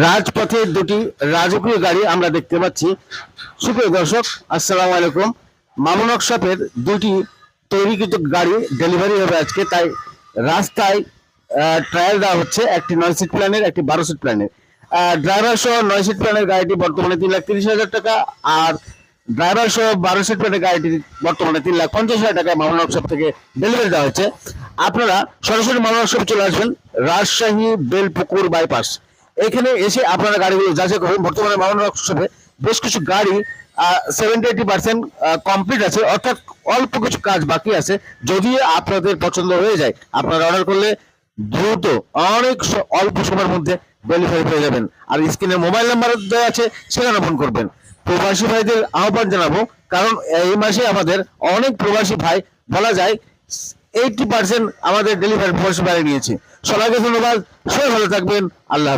রাজপথের দুটি রাজকীয় গাড়ি আমরা দেখতে পাচ্ছি। সুপ্রিয় দর্শক, আসসালামু আলাইকুম। মামুনক শপের দুটি তৈরিকৃত গাড়ি ডেলিভারি হবে আজকে, তাই রাস্তায় ট্রায়াল দেওয়া হচ্ছে একটি নয় সিট প্ল্যানের একটি বারো সিট প্ল্যানের ড্রাইভার সহ নয় সিট প্ল্যানের গাড়িটি বর্তমানে তিন লাখ তিরিশ হাজার টাকা, আর ড্রাইভার সহ বারো সিট প্ল্যানের গাড়িটি বর্তমানে তিন লাখ পঞ্চাশ হাজার টাকা মামুনক শপ থেকে ডেলিভারি দেওয়া হচ্ছে। আপনারা সরাসরি মামুনক শপ চলে আসবেন, রাজশাহী বেলপুকুর বাইপাস এখানে এসে আপনারা গাড়িগুলো যাচাই করবেন বর্তমানে ওয়ার্কশপে বেশ কিছু গাড়ি সেভেন্টি এইটি পার্সেন্ট কমপ্লিট আছে। অর্থাৎ অল্প কিছু কাজ বাকি আছে। যদি আপনাদের পছন্দ হয়ে যায়, আপনারা অর্ডার করলে দ্রুত অনেক অল্প সময়ের মধ্যে ডেলিভারি পেয়ে যাবেন। আর স্ক্রিনে মোবাইল নাম্বার দেওয়া আছে, সেখানে ফোন করবেন। প্রবাসী ভাইদের আহ্বান জানাব, কারণ এই মাসে আমাদের অনেক প্রবাসী ভাই, বলা যায় এইটি পার্সেন্ট আমাদের ডেলিভারি ফোর্স বাড়িয়ে নিয়েছে। সবাইকে ধন্যবাদ, সবাই ভালো থাকবেন, আল্লাহ